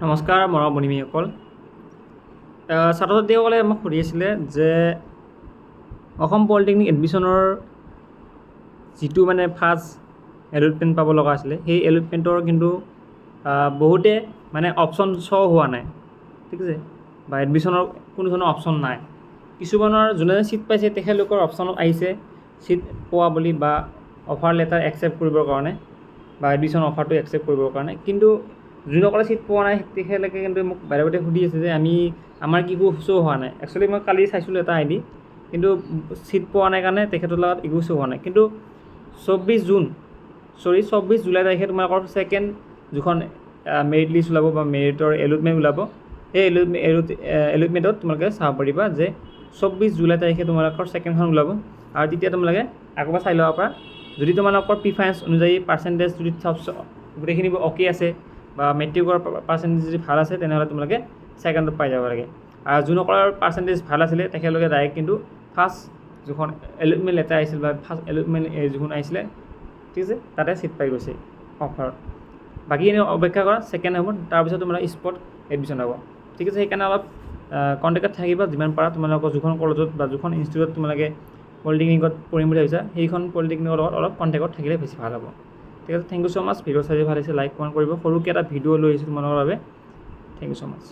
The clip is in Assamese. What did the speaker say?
নমস্কাৰ মৰম বনিমীসকল ছাত্ৰ ছাত্ৰীসকলে মোক সুধি আছিলে যে অসম পলিটেকনিক এডমিশ্যনৰ যিটো মানে ফাৰ্ষ্ট এলটমেণ্ট পাব লগা আছিলে সেই এলটমেণ্টৰ কিন্তু বহুতে মানে অপশ্যন শ্ব' হোৱা নাই। ঠিক আছে? বা এডমিশ্যনৰ কোনো ধৰণৰ অপশ্যন নাই। কিছুমানৰ যোনে ছিট পাইছে তেখেতলোকৰ অপশ্যনত আহিছে ছিট পোৱা বুলি বা অফাৰ লেটাৰ একচেপ্ট কৰিবৰ কাৰণে বা এডমিশ্যন অফাৰটো একচেপ্ট কৰিবৰ কাৰণে। কিন্তু যোনসকলে ছিট পোৱা নাই, তেখেতলোকে কিন্তু মোক বাৰে বাৰে সুধি আছে যে আমি, আমাৰ কি শ্ব' হোৱা নাই। একচুৱেলি মই কালি চাইছিলোঁ এটা আই ডি কিন্তু ছিট পোৱা নাই কাৰণে তেখেতৰ লগত একো শ্ব' হোৱা নাই। কিন্তু চৌব্বিছ জুন, চৰি, চৌব্বিছ জুলাই তাৰিখে তোমালোকৰ ছেকেণ্ড যিখন মেৰিট লিষ্ট ওলাব বা মেৰিটৰ এলটমেণ্ট ওলাব, সেই এলটমেণ্ট এলটমেণ্টত তোমালোকে চাব পাৰিবা যে চৌব্বিছ জুলাই তাৰিখে তোমালোকৰ ছেকেণ্ডখন ওলাব। আৰু তেতিয়া তোমালোকে আকৌ এবাৰ চাই ল'ব পাৰা। যদি তোমালোকৰ প্ৰিফাৰেঞ্চ অনুযায়ী পাৰ্চেণ্টেজ যদি চব গোটেইখিনি অ'কে আছে বা মেট্ৰিকৰ পাৰ্চেণ্টেজ যদি ভাল আছে তেনেহ'লে তোমালোকে ছেকেণ্ডত পাই যাব লাগে। আৰু যোনসকলৰ পাৰ্চেণ্টেজ ভাল আছিলে তেখেতলোকে ডাইৰেক্ট কিন্তু ফাৰ্ষ্ট যিখন এলটমেণ্ট লেটাৰ আহিছিল বা ফাৰ্ষ্ট এলটমেণ্ট যিখন আহিছিলে ঠিক আছে তাতে ছিট পাই গৈছে অফাৰত বাকীখিনি অপেক্ষা কৰা ছেকেণ্ড হ'ব তাৰপিছত তোমালোকে স্পট এডমিশ্যন হ'ব। ঠিক আছে সেইকাৰণে অলপ কণ্টেক্টত থাকিবা যিমান পাৰা তোমালোকৰ যিখন কলেজত বা যিখন ইনষ্টিটিউটত তোমালোকে পলিটেকনিকত পঢ়িম বুলি ভাবিছা সেইখন পলিটেকনিকৰ লগত অলপ কণ্টেক্টত থাকিলে বেছি ভাল হ'ব। ঠিক thank you so' much video' চাই ভালো লাগিছে লাইক কমেণ্ট কৰিব। সৰুকৈ এটা ভিডিঅ' লৈ আহিছোঁ তোমালোকৰ বাবে। Thank you so much